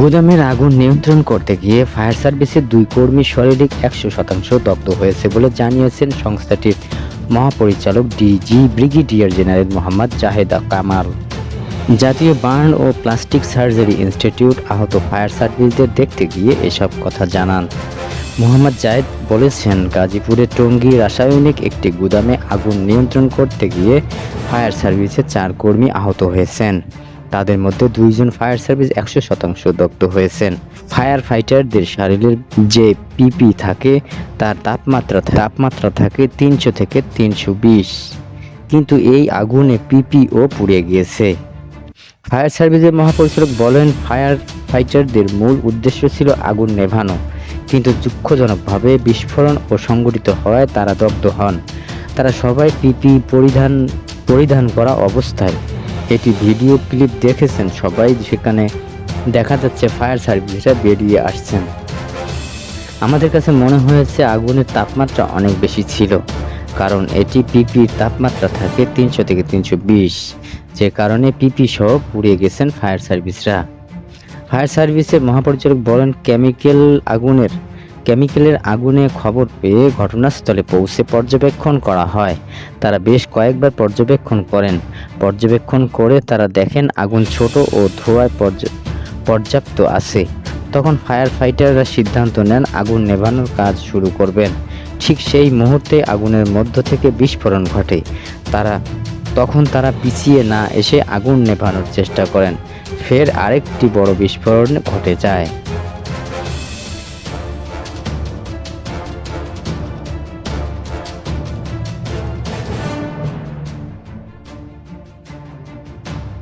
গুদামের আগুন নিয়ন্ত্রণ করতে গিয়ে ফায়ার সার্ভিসের দুই কর্মী শারীরিক একশো শতাংশ দগ্ধ হয়েছে বলে জানিয়েছেন সংস্থাটির মহাপরিচালক DG brigadier general Mohammad Zaheda Kamal. জাতীয় বার্ন ও প্লাস্টিক সার্জারি ইনস্টিটিউট আহত ফায়ার সার্ভিসদের দেখতে গিয়ে এসব কথা জানান। মোহাম্মদ জায়েদ বলেছেন গাজীপুরে টঙ্গী রাসায়নিক একটি গুদামে আগুন নিয়ন্ত্রণ করতে গিয়ে ফায়ার সার্ভিসের চার কর্মী আহত হয়েছেন। তাদের মধ্যে দুইজন ফায়ার সার্ভিস একশো শতাংশ দগ্ধ হয়েছেন। ফায়ার ফাইটারদের শরীরের যে পিপি থাকে, তার তাপমাত্রা তাপমাত্রা থাকে তিনশো থেকে তিনশো বিশ। কিন্তু এই আগুনে পিপিও পুড়ে গিয়েছে। ফায়ার সার্ভিসের মহাপরিচালক বলেন ফায়ার ফাইটারদের মূল উদ্দেশ্য ছিল আগুন নেভানো। কিন্তু দুঃখজনকভাবে বিস্ফোরণ ও সংঘটিত হওয়ায় তারা দগ্ধ হন। তারা সবাই পিপি পরিধান পরিধান করা অবস্থায় এটি ভিডিও ক্লিপ দেখেছেন সবাই সেখানে দেখা যাচ্ছে ফায়ার সার্ভিসরা বেরিয়ে আসছেন। আমাদের কাছে মনে হয়েছে আগুনের তাপমাত্রা অনেক বেশি ছিল, কারণ এটি পিপির তাপমাত্রা থাকে তিনশো থেকে তিনশো বিশ, যে কারণে পিপি সহ পুড়িয়ে গেছেন ফায়ার সার্ভিসরা। ফায়ার সার্ভিসের মহাপরিচালক বলেন, কেমিক্যাল আগুনের, কেমিক্যালের আগুনে খবর পেয়ে ঘটনাস্থলে পৌঁছে পর্যবেক্ষণ করা হয়। তারা বেশ কয়েকবার পর্যবেক্ষণ করেন। পর্যবেক্ষণ করে তারা দেখেন আগুন ছোট ও ধোঁয়ায় পর্য- পর্যাপ্ত আছে। তখন ফায়ার ফাইটাররা সিদ্ধান্ত নেন আগুন নেভানোর কাজ শুরু করবেন। ঠিক সেই মুহূর্তে আগুনের মধ্য থেকে বিস্ফোরণ ঘটে। তারা তখন তারা পিছিয়ে না এসে আগুন নেভানোর চেষ্টা করেন। ফের আরেকটি বড় বিস্ফোরণ ঘটে যায়।